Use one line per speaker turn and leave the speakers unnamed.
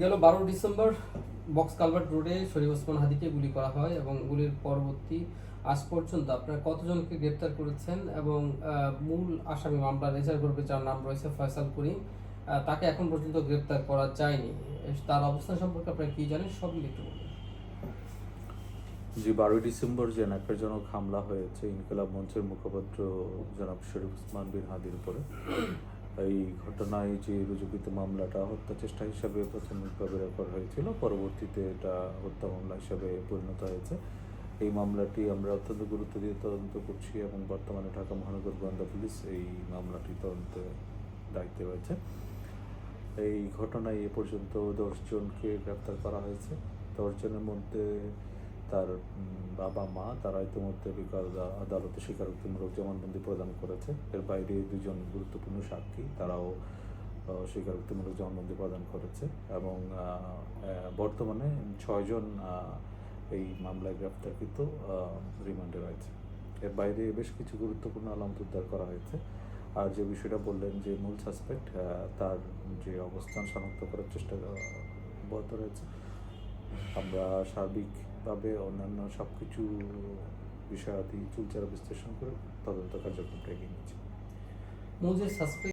গেল বারো December, box culvert রোডে শরীফ ওসমান হাদিকে গুলি করা হয় এবং গুলির পরবর্তী আজ পর্যন্ত আপনারা কতজনকে গ্রেপ্তার করেছেন এবং মূল আসামি মামলা রেজার গ্রুপে যার নাম রয়েছে ফয়সাল করিম তাকে এখন পর্যন্ত গ্রেপ্তার করা যায়নি। তার অবস্থান সম্পর্কে আপনারা কি জানেন সব একটু বলুন।
যে বারোই ডিসেম্বর যে ন্যাকারজনক হামলা হয়েছে ইনকলাব মঞ্চের মুখপাত্র জনাব শরীফ উসমান বিন হাদির উপরে এই ঘটনায় যে রুজুকৃত মামলাটা হত্যা চেষ্টা হিসাবে প্রাথমিকভাবে রেকর্ড হয়েছিল, পরবর্তীতে এটা হত্যা মামলা হিসাবে পরিণত হয়েছে। এই মামলাটি আমরা অত্যন্ত গুরুত্ব দিয়ে তদন্ত করছি এবং বর্তমানে ঢাকা মহানগর গোয়েন্দা পুলিশ এই মামলাটি তদন্তে দায়িত্বে রয়েছে। এই ঘটনায় এ পর্যন্ত দশজনকে গ্রেপ্তার করা হয়েছে। দশজনের মধ্যে তার বাবা মা তারা ইতিমধ্যে আদালতে স্বীকারোক্তিমূলক জবানবন্দি প্রদান করেছে। এর বাইরে দুজন গুরুত্বপূর্ণ সাক্ষী তারাও স্বীকারোক্তিমূলক জবানবন্দি প্রদান করেছে এবং বর্তমানে ছয়জন এই মামলায় গ্রেপ্তারকৃত রিমান্ডে রয়েছে। এর বাইরে বেশ কিছু গুরুত্বপূর্ণ আলামত উদ্ধার করা হয়েছে। আর যে বিষয়টা বললেন যে মূল সাসপেক্ট তার যে অবস্থান শনাক্ত করার চেষ্টা অব্যাহত রয়েছে। আমরা সার্বিকভাবে অন্যান্য সব কিছু বিষয়াদি চুলচারা বিশ্লেষণ করে তদন্ত কার্যক্রমটা এগিয়ে নিচ্ছি।